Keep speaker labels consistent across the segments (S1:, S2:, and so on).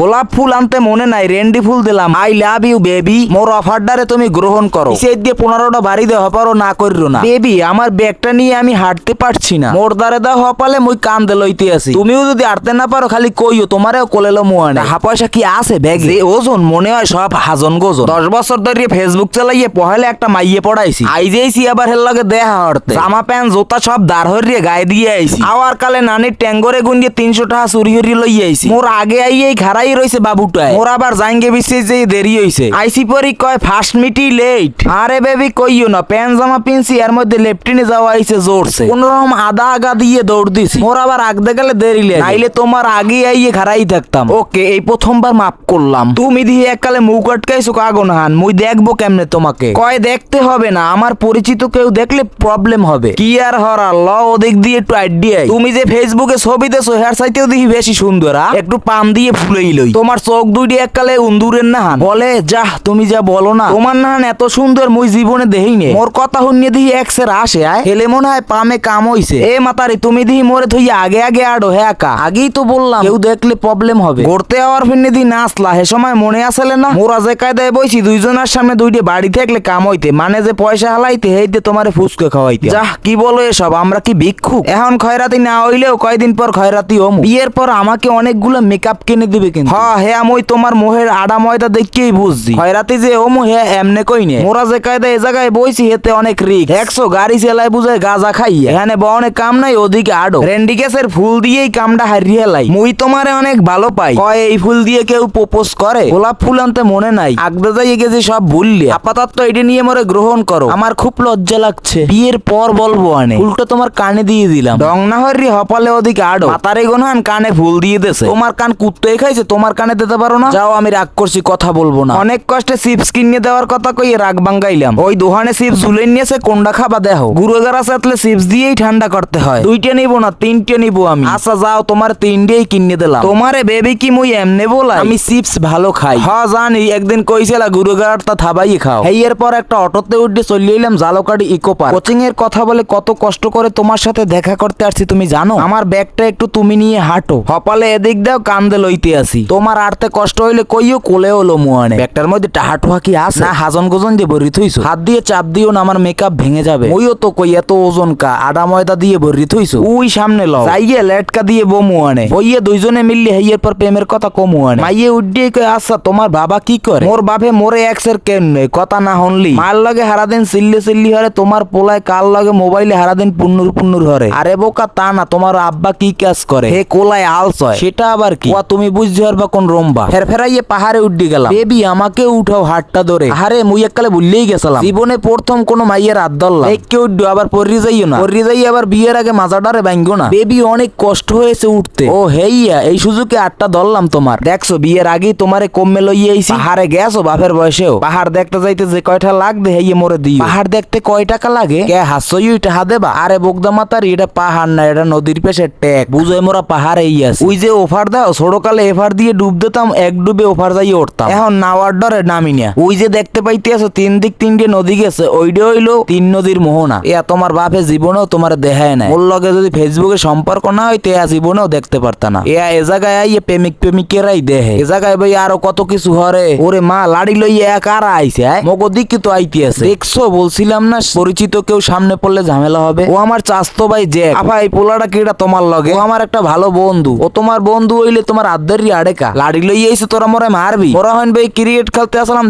S1: গোলাপ ফুল আনতে মনে নাই রেন্ডি ফুল দিলাম। I love you baby. মোর অফারটারে তুমি গ্রহণ করো। সে দিয়ে পনেরোটা বাড়ি দে হপারও না করিও না। বেবি আমার ব্যাগটা নিয়ে আমি হাঁটতে পারছি না। মোর দ্বারে দাও হপালে মুই কান্দে লইতে আছি তুমিও যদি হাঁটতে না পারো খালি কইও তোমারেও কোলেলো মুয়া টাকা পয়সা কি আছে ব্যাগ? ওজন মনে হয় সব হাজন গোজন। দশ বছর ধরে ফেসবুক চালাইয়ে পহেলে একটা মাইয়ে পড়াইছি। আইজেইছি আবার হের লগে দেখা হরতে। জামা প্যান্ট জোতা সব দাঁড় হরিয়ে গায়ে দিয়ে আইছি। আওয়ার কালে নানির ট্যাঙ্গরে গুন্ডিয়ে তিনশো টাকা চুরি হরিয়ে লই আইছি। মোর আগে আইয়েই খারাই রইছে বাবুটায় মোর আবার জাঙ্গে বিছে যে দেরি হইছে আইসি পরি কয় ফার্স্ট মিটি লেট আরে বেবি কইও না প্যান্ট জামা পিনছি এর মধ্যে লেফটিনে যাওয়া আইছে জোরছে কোন রকম আদা আগা দিয়ে দৌড় দিছি। মোর আবার আগতে গেলে দেরি লেগে। নাইলে তোমার আগে আইয়ে খারাই থাকতাম। ওকে এই প্রথমবার মাফ করলাম তুমি দিয়ে এককালে মুখ আটকাইছো কাগন হান মুই দেখব কেমনে তোমাকে। কয় দেখতে হবে না আমার পরিচিত কেউ দেখলে প্রবলেম হবে। কি আর হরা ল ওদিক দিয়ে একটু আইডিয়া তুমি যে ফেসবুকে ছবি দেছো হেয়ার সাইতেও দেখি বেশি সুন্দর? একটু পাম দিয়ে ফুলেই লই। তোমার চোখ দুইটি এককালে উন্দুরের না হান বলে যা তুমি যা বলো না। তোমার নাহান এত সুন্দর মুই জীবনে দেহি নে মোর কথা শুনিয়ে দিহি একসের আসে, আয়। হেলে মনে হয় পামে কাম হইছে। এ মাতারি, তুমি দিহি মোরে থই আগে আগে আডো হ্যাঁ একা। আগেই তো বললাম, কেউ দেখলে প্রবলেম হবে। ঘুরতে হওয়ার ফিরনে দি নাচলা, হে সময় মনে আসলে না? মোরা যে কায়দায় বইছি, দুইজনের সামনে দুইটি বাড়ি থাকলে কাম হইতে। মানে যে পয়সা হালাইতে, হেইতে তোমারে ফুসকে খাওয়াইতে। যা কি বলো এসব, আমরা কি ভিক্ষুক? এখন খয়রাতি না হইলেও কয়দিন পর খয়রাতি হম। বিয়ের পর আমাকে অনেকগুলো মেকআপ কিনে দিবে কিন্তু। হ্যাঁ হে আমি তোমার মোহের আডা ময়দা দেখেই বুঝছি। খয়রাতি যে ওম হে এমনে কই নে মোরা যে কায়দা এ জায়গায় বইছি, হেতে অনেক রিক একশো গাড়ি চালায় বুঝায় গাজা খাই এখানে বা অনেক কাম নাই, ওদিকে আডো। রেন্ডি গ্যাসের ফুল দিয়েই কামটা হারিয়ে লাই। মুই তোমারে অনেক ভালো পাই। কয়, এই ফুল দিয়ে কেউ প্রপোজ করে? গোলাপ ফুল আনতে মনে নাই। আগদা যাইয়ে গেছি, সব ভুললে। আপাতত এটা নিয়ে মরে গ্রহণ করো। আমার খুব লজ্জা লাগছে। বিয়ের পর বলব আনে। ফুলটা তোমার কানে দিয়ে দিলাম। ডং না হরি হপালে ওদিকে আডো। মাতারে গোনহান কানে ফুল দিয়ে দেছে। তোমার কান কুত্তে খাইছে তোমার কানে দিতে পারো না? যাও আমি রাগ করছি কথা বলব না। অনেক কষ্টে চিপস কিনে দেওয়ার কথা কইয়ে রাগ বাঙ্গাইলাম। ওই দোকানে চিপস ঝুলে নিয়েছে কোনটা খাবা দেখো গুরুগারা সাথলে চিপস দিয়েই ঠান্ডা করতে হয়। দুইটা নিবো না তিনটে নিবো আমি। আচ্ছা যাও তোমার তিনটেই কিনে দিলাম। তোমারে বেবি কি মুই এমনে বলাই? আমি চিপস ভালো খাই। হ জানি একদিন কইছিলা গুরুগার তা থাবাই খাও। এই এর পর একটা অটোতে উঠে চলে এলাম জালকাটি ইকো পার্ক। কোচিং এর কথা বলে কত কষ্ট করে তোমার সাথে দেখা করতে আসছি তুমি জানো? আমার ব্যাগটা একটু তুমি নিয়ে হাঁটো। হপালে এদিক দাও কান্দে লইতে আসি। তোমার আরতে কষ্ট হইলে কইও কোলে হলো মুয়ানে। ব্যাগটার মধ্যে টাহা টুহা কি আছে? না হাজন গোজন দিয়ে ভরি থইছো। হাত দিয়ে চাপ দিও না আমার মেকআপ ভেঙে যাবে। ওইও তো কই এত ওজন কা আডা ময়দা দিয়ে ভরি থইছো। ওই সামনে লও। যাইয়ে লেটকা দিয়ে বমু আনে বইয়ে দুইজনে মিললে হেইয়ের পর প্রেমের কথা কমু আনে মাইয়ে উড্ডিয়ে কই আচ্ছা তোমার বাবা কি করে? মোর বাপে মোরে এক্সের কেন নয় কথা না হনলি। মার লগে হারাদিন সিল্লি সিল্লি হরে তোমার পোলায় কাল লগে মোবাইলে হারাদিন পুন্নুর পুন্নুর হরে? আরে বোকা তা না তোমার আব্বা কি কাজ করে? হে কোলায় আলস হয় সেটা আবার কি? তুমি বুঝতে পারবা কোন রম্বা? ফের ফেরাইয়ে পাহাড়ে উড্ডি গেলাম। বেবি, আমাকে উঠাও হাতটা ধরে। আরে মুই এককালে ভুললেই গেছিলাম। জীবনে প্রথম কোন মাইয়ের হাত একে উড্ডু, আবার পরি যাইও না। পরি যাই আবার বিয়ের আগে মাজাটারে ভাঙ্গো না। বেবি, অনেক কষ্ট হয়েছে উঠতে। ও হেইয়া, এই সুযোগে আটটা ধরলাম তোমার। দেখছ, বিয়ের আগেই তোমারে কমে লইয়ে আইছি। পাহাড়ে গেছো, বাপের বয়সেও। পাহাড় দেখতে যাইতে যে কয়টা লাগবে, হেইয়ে মরে দিই পাহাড় দেখতে কয় টাকা লাগে? কে হাসই টাকা দেবা? আরে, বোগদা মাতার, এটা পাহাড় না, এটা নদীর পেশে ট্যাগ। বুঝে মোরা পাহাড়ে আছে। ওই যে অফার দাও, ছোটকালে এফার দিয়ে ডুব দিতাম, এক ডুবে অফার যাইয়ে উঠতাম। এখন নাওয়ার ডরে নামি না ওই যে দেখতে পাইতে আছো তিন দিক তিনটে নদী গেছে ওইটা হইল তিন নদীর মোহনা। এ তোমার বাপে জীবনেও তোমার দেখায় নাই। ওর লগে যদি ফেসবুকে সম্পর্ক না হইতে, এ জীবনেও দেখতে পারতা না। এ জায়গায় আইয়ে প্রেমিক প্রেমিকেরাই দেহে। এ জায়গায় ভাই আরও কত কিছু হরে। ওরে মা, লাড়ি লইয়া এক আর আইছে আয়? মগো দিকে তো আইতে আছে দেখছ, বলছিলাম না, পরিচিত কেউ সামনে পড়লে ঝামেলা হবে। ও আমার চাস্তো ভাই, জ্যাক। আফা, এই পোলাটা কিটা তোমার লগে? ও আমার একটা ভালো বন্ধু। ও তোমার বন্ধু হইলে তোমার আদ্দারি আড়েকা লাড়ি আইছে, তোরা মরে মারবি। হইন ভাই ক্রিকেট খেলতে আসলাম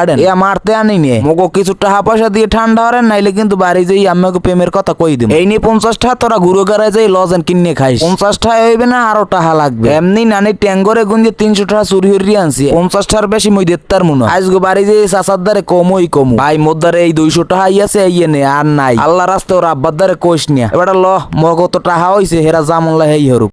S1: আড়েন। এ মারতে আনি নে কিছু টাকা পয়সা দিয়ে ঠান্ডা হরেন, নাইলে কিন্তু বাড়ি যাই আমাকে প্রেমের কথা কই এই নিয়ে তোরা যাই লজেন কিনে খাইস। হইবে না, আরও টাকা লাগবে। এমনি নানি ট্যাঙ্গরে গুঞ্জে তিনশো টাকা চুরি হরিয়ে আনছি। পঞ্চাশ টাকার বেশি মই দেত্তার মনে। আজকে বাড়ি যে চাচার দ্বারে কমই কমু। ভাই মোদ্দারে এই দুইশো টাকা ইয়েছে ইয়ে নে, আর নাই। আল্লাহ রাস্তে ওর আব্বার দ্বারে কোষ নিয়া। এবার ল, মগো তো টাকা হইছে, হেরা জামল্লা হেই হরুক।